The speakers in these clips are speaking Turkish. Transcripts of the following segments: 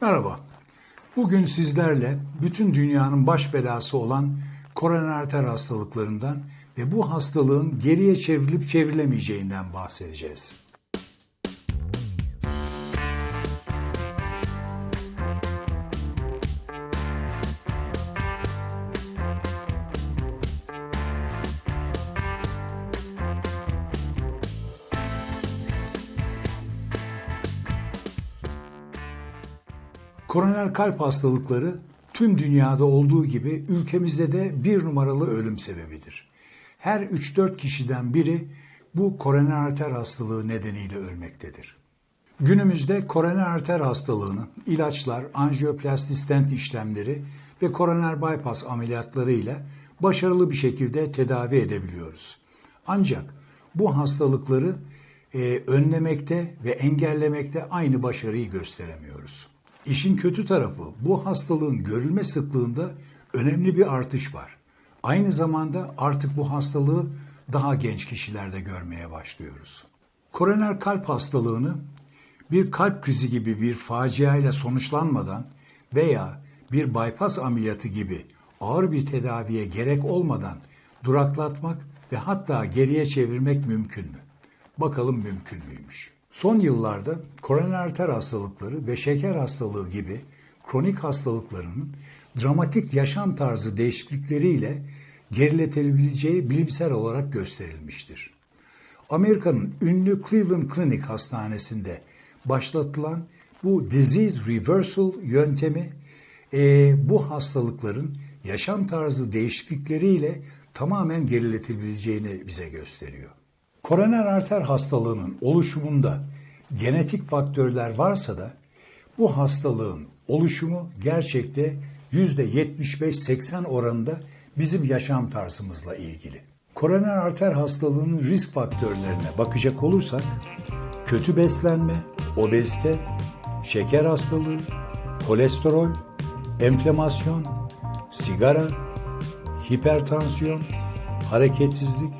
Merhaba. Bugün sizlerle bütün dünyanın baş belası olan koroner arter hastalıklarından ve bu hastalığın geriye çevrilip çevrilemeyeceğinden bahsedeceğiz. Koroner kalp hastalıkları tüm dünyada olduğu gibi ülkemizde de bir numaralı ölüm sebebidir. Her 3-4 kişiden biri bu koroner arter hastalığı nedeniyle ölmektedir. Günümüzde koroner arter hastalığını ilaçlar, anjiyoplasti stent işlemleri ve koroner bypass ameliyatlarıyla başarılı bir şekilde tedavi edebiliyoruz. Ancak bu hastalıkları e, önlemekte ve engellemekte aynı başarıyı gösteremiyoruz. İşin kötü tarafı bu hastalığın görülme sıklığında önemli bir artış var. Aynı zamanda artık bu hastalığı daha genç kişilerde görmeye başlıyoruz. Koroner kalp hastalığını bir kalp krizi gibi bir faciayla sonuçlanmadan veya bir bypass ameliyatı gibi ağır bir tedaviye gerek olmadan duraklatmak ve hatta geriye çevirmek mümkün mü? Bakalım mümkün müymüş? Son yıllarda koroner hastalıkları ve şeker hastalığı gibi kronik hastalıklarının dramatik yaşam tarzı değişiklikleriyle geriletebileceği bilimsel olarak gösterilmiştir. Amerika'nın ünlü Cleveland Clinic Hastanesi'nde başlatılan bu disease reversal yöntemi e, bu hastalıkların yaşam tarzı değişiklikleriyle tamamen geriletebileceğini bize gösteriyor. Koroner arter hastalığının oluşumunda genetik faktörler varsa da bu hastalığın oluşumu gerçekte %75-80 oranında bizim yaşam tarzımızla ilgili. Koroner arter hastalığının risk faktörlerine bakacak olursak kötü beslenme, obezite, şeker hastalığı, kolesterol, enflamasyon, sigara, hipertansiyon, hareketsizlik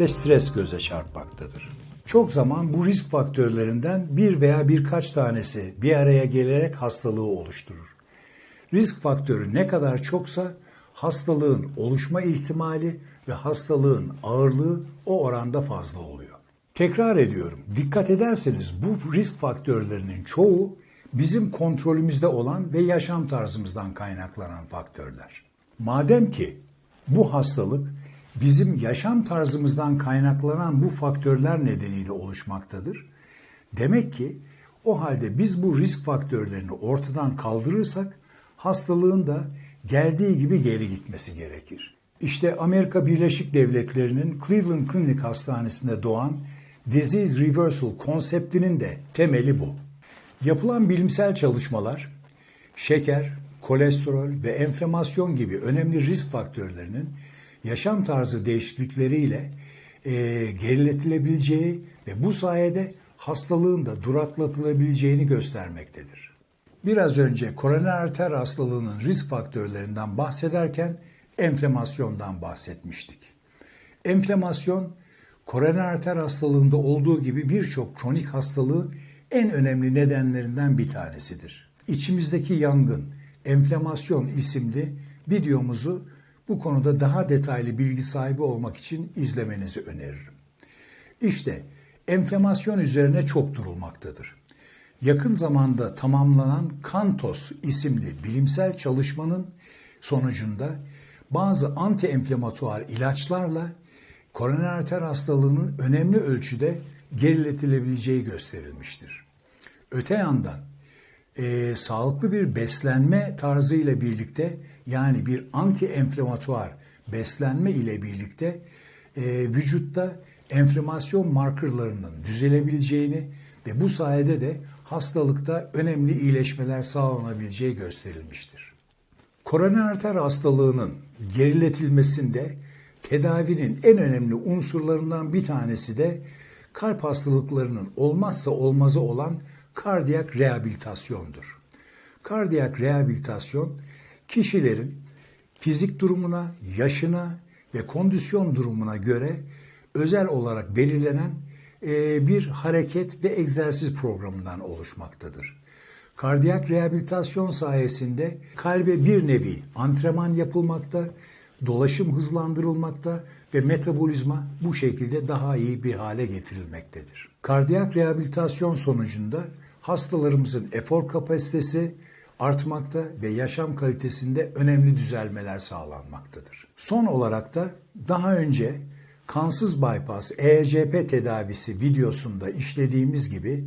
ve stres göze çarpmaktadır. Çok zaman bu risk faktörlerinden bir veya birkaç tanesi bir araya gelerek hastalığı oluşturur. Risk faktörü ne kadar çoksa hastalığın oluşma ihtimali ve hastalığın ağırlığı o oranda fazla oluyor. Tekrar ediyorum, dikkat ederseniz bu risk faktörlerinin çoğu bizim kontrolümüzde olan ve yaşam tarzımızdan kaynaklanan faktörler. Madem ki bu hastalık bizim yaşam tarzımızdan kaynaklanan bu faktörler nedeniyle oluşmaktadır. Demek ki o halde biz bu risk faktörlerini ortadan kaldırırsak hastalığın da geldiği gibi geri gitmesi gerekir. İşte Amerika Birleşik Devletleri'nin Cleveland Clinic Hastanesi'nde doğan Disease Reversal konseptinin de temeli bu. Yapılan bilimsel çalışmalar şeker, kolesterol ve enflamasyon gibi önemli risk faktörlerinin yaşam tarzı değişiklikleriyle e, geriletilebileceği ve bu sayede hastalığın da duraklatılabileceğini göstermektedir. Biraz önce koroner arter hastalığının risk faktörlerinden bahsederken enflamasyondan bahsetmiştik. Enflamasyon koroner arter hastalığında olduğu gibi birçok kronik hastalığın en önemli nedenlerinden bir tanesidir. İçimizdeki yangın, enflamasyon isimli videomuzu bu konuda daha detaylı bilgi sahibi olmak için izlemenizi öneririm. İşte enflamasyon üzerine çok durulmaktadır. Yakın zamanda tamamlanan Kantos isimli bilimsel çalışmanın sonucunda bazı anti-enflamatuar ilaçlarla koroner arter hastalığının önemli ölçüde geriletilebileceği gösterilmiştir. Öte yandan e, sağlıklı bir beslenme tarzı ile birlikte yani bir anti-enflamatuar beslenme ile birlikte e, vücutta enflamasyon markerlarının düzelebileceğini ve bu sayede de hastalıkta önemli iyileşmeler sağlanabileceği gösterilmiştir. Koroner arter hastalığının geriletilmesinde tedavinin en önemli unsurlarından bir tanesi de kalp hastalıklarının olmazsa olmazı olan kardiyak rehabilitasyondur. Kardiyak rehabilitasyon kişilerin fizik durumuna, yaşına ve kondisyon durumuna göre özel olarak belirlenen e, bir hareket ve egzersiz programından oluşmaktadır. Kardiyak rehabilitasyon sayesinde kalbe bir nevi antrenman yapılmakta, dolaşım hızlandırılmakta ve metabolizma bu şekilde daha iyi bir hale getirilmektedir. Kardiyak rehabilitasyon sonucunda hastalarımızın efor kapasitesi artmakta ve yaşam kalitesinde önemli düzelmeler sağlanmaktadır. Son olarak da daha önce kansız bypass ECP tedavisi videosunda işlediğimiz gibi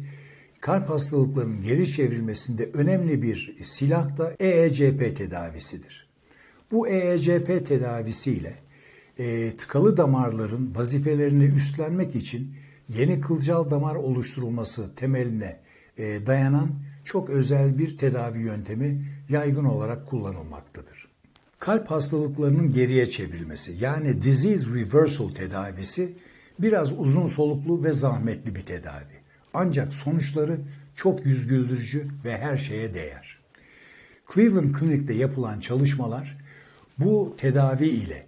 kalp hastalıklarının geri çevrilmesinde önemli bir silah da EECP tedavisidir. Bu EECP tedavisiyle e, tıkalı damarların vazifelerini üstlenmek için yeni kılcal damar oluşturulması temeline dayanan çok özel bir tedavi yöntemi yaygın olarak kullanılmaktadır. Kalp hastalıklarının geriye çevrilmesi yani disease reversal tedavisi biraz uzun soluklu ve zahmetli bir tedavi. Ancak sonuçları çok yüz güldürücü ve her şeye değer. Cleveland Clinic'te yapılan çalışmalar bu tedavi ile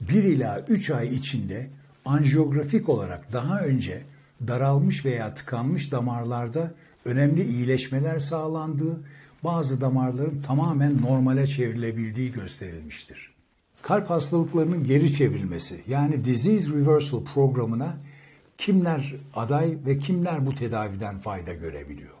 1 ila 3 ay içinde anjiyografik olarak daha önce daralmış veya tıkanmış damarlarda önemli iyileşmeler sağlandığı, bazı damarların tamamen normale çevrilebildiği gösterilmiştir. Kalp hastalıklarının geri çevrilmesi yani Disease Reversal programına kimler aday ve kimler bu tedaviden fayda görebiliyor?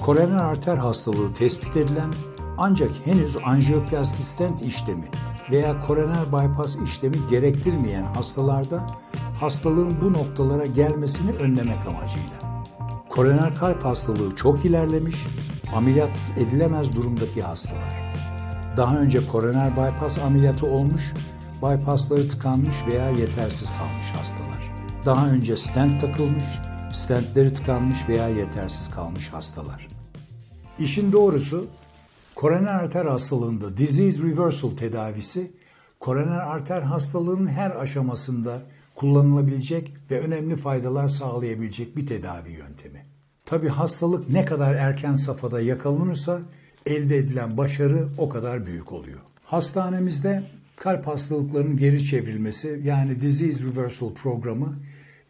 Koroner arter hastalığı tespit edilen ancak henüz anjiyoplastik stent işlemi veya koroner bypass işlemi gerektirmeyen hastalarda hastalığın bu noktalara gelmesini önlemek amacıyla. Koroner kalp hastalığı çok ilerlemiş, ameliyat edilemez durumdaki hastalar. Daha önce koroner bypass ameliyatı olmuş, bypassları tıkanmış veya yetersiz kalmış hastalar. Daha önce stent takılmış, stentleri tıkanmış veya yetersiz kalmış hastalar. İşin doğrusu koroner arter hastalığında disease reversal tedavisi koroner arter hastalığının her aşamasında kullanılabilecek ve önemli faydalar sağlayabilecek bir tedavi yöntemi. Tabi hastalık ne kadar erken safhada yakalanırsa elde edilen başarı o kadar büyük oluyor. Hastanemizde kalp hastalıklarının geri çevrilmesi yani disease reversal programı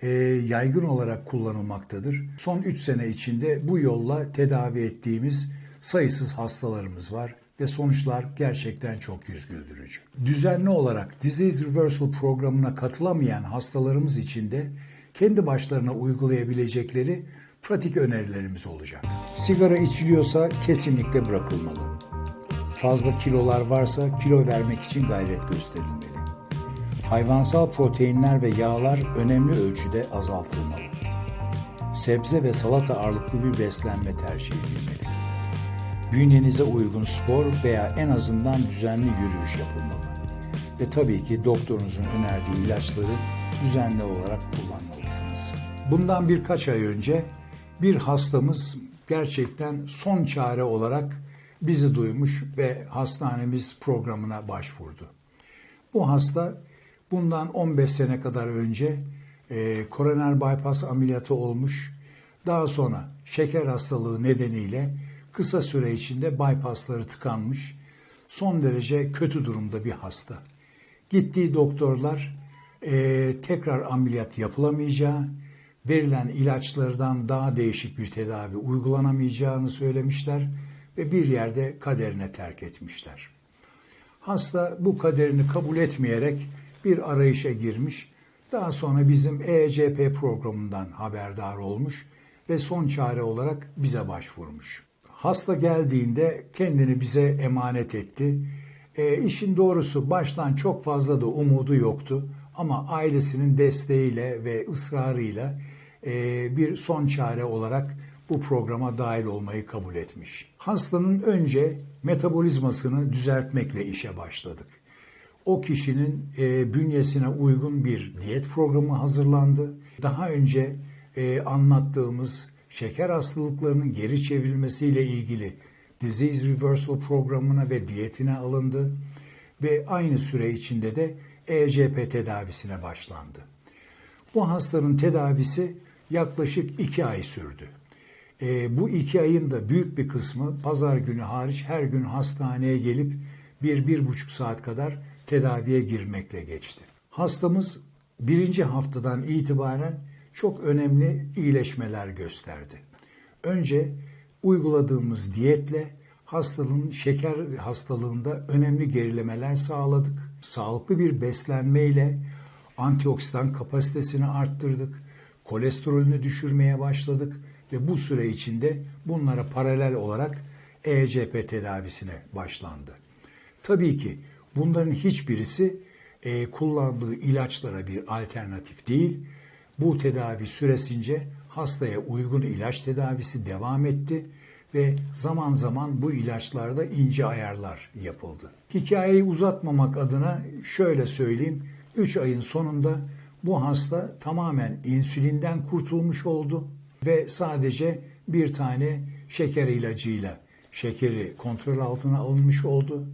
e, yaygın olarak kullanılmaktadır. Son 3 sene içinde bu yolla tedavi ettiğimiz sayısız hastalarımız var ve sonuçlar gerçekten çok yüz güldürücü. Düzenli olarak Disease Reversal programına katılamayan hastalarımız için de kendi başlarına uygulayabilecekleri pratik önerilerimiz olacak. Sigara içiliyorsa kesinlikle bırakılmalı. Fazla kilolar varsa kilo vermek için gayret gösterilmeli. Hayvansal proteinler ve yağlar önemli ölçüde azaltılmalı. Sebze ve salata ağırlıklı bir beslenme tercih edilmeli. Bünyenize uygun spor veya en azından düzenli yürüyüş yapılmalı. Ve tabii ki doktorunuzun önerdiği ilaçları düzenli olarak kullanmalısınız. Bundan birkaç ay önce bir hastamız gerçekten son çare olarak bizi duymuş ve hastanemiz programına başvurdu. Bu hasta bundan 15 sene kadar önce e, koroner bypass ameliyatı olmuş. Daha sonra şeker hastalığı nedeniyle kısa süre içinde bypassları tıkanmış. Son derece kötü durumda bir hasta. Gittiği doktorlar e, tekrar ameliyat yapılamayacağı, verilen ilaçlardan daha değişik bir tedavi uygulanamayacağını söylemişler ve bir yerde kaderine terk etmişler. Hasta bu kaderini kabul etmeyerek bir arayışa girmiş. Daha sonra bizim ECP programından haberdar olmuş ve son çare olarak bize başvurmuş. Hasta geldiğinde kendini bize emanet etti. E, işin doğrusu baştan çok fazla da umudu yoktu ama ailesinin desteğiyle ve ısrarıyla e, bir son çare olarak bu programa dahil olmayı kabul etmiş. Hastanın önce metabolizmasını düzeltmekle işe başladık. O kişinin e, bünyesine uygun bir diyet programı hazırlandı. Daha önce e, anlattığımız şeker hastalıklarının geri çevrilmesiyle ilgili Disease Reversal programına ve diyetine alındı ve aynı süre içinde de ECP tedavisine başlandı. Bu hastanın tedavisi yaklaşık iki ay sürdü. E, bu iki ayın da büyük bir kısmı pazar günü hariç her gün hastaneye gelip bir, bir buçuk saat kadar tedaviye girmekle geçti. Hastamız birinci haftadan itibaren çok önemli iyileşmeler gösterdi. Önce uyguladığımız diyetle hastalığın şeker hastalığında önemli gerilemeler sağladık. Sağlıklı bir beslenmeyle antioksidan kapasitesini arttırdık. Kolesterolünü düşürmeye başladık ve bu süre içinde bunlara paralel olarak ECP tedavisine başlandı. Tabii ki bunların hiçbirisi e, kullandığı ilaçlara bir alternatif değil. Bu tedavi süresince hastaya uygun ilaç tedavisi devam etti ve zaman zaman bu ilaçlarda ince ayarlar yapıldı. Hikayeyi uzatmamak adına şöyle söyleyeyim. 3 ayın sonunda bu hasta tamamen insülinden kurtulmuş oldu ve sadece bir tane şeker ilacıyla şekeri kontrol altına alınmış oldu.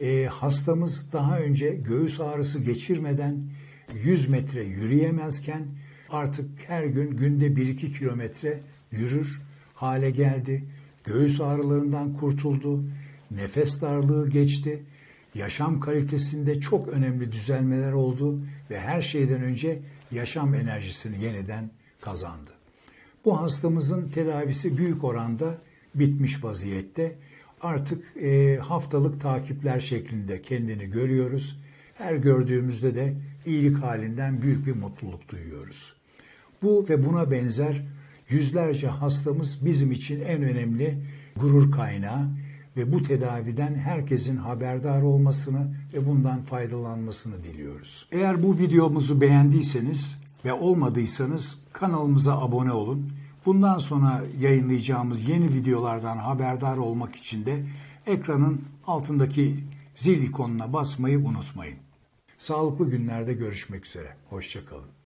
E, hastamız daha önce göğüs ağrısı geçirmeden 100 metre yürüyemezken artık her gün günde 1-2 kilometre yürür hale geldi. Göğüs ağrılarından kurtuldu. Nefes darlığı geçti. Yaşam kalitesinde çok önemli düzelmeler oldu ve her şeyden önce yaşam enerjisini yeniden kazandı. Bu hastamızın tedavisi büyük oranda bitmiş vaziyette. Artık e, haftalık takipler şeklinde kendini görüyoruz. Her gördüğümüzde de iyilik halinden büyük bir mutluluk duyuyoruz. Bu ve buna benzer yüzlerce hastamız bizim için en önemli gurur kaynağı ve bu tedaviden herkesin haberdar olmasını ve bundan faydalanmasını diliyoruz. Eğer bu videomuzu beğendiyseniz ve olmadıysanız kanalımıza abone olun. Bundan sonra yayınlayacağımız yeni videolardan haberdar olmak için de ekranın altındaki zil ikonuna basmayı unutmayın. Sağlıklı günlerde görüşmek üzere. Hoşçakalın.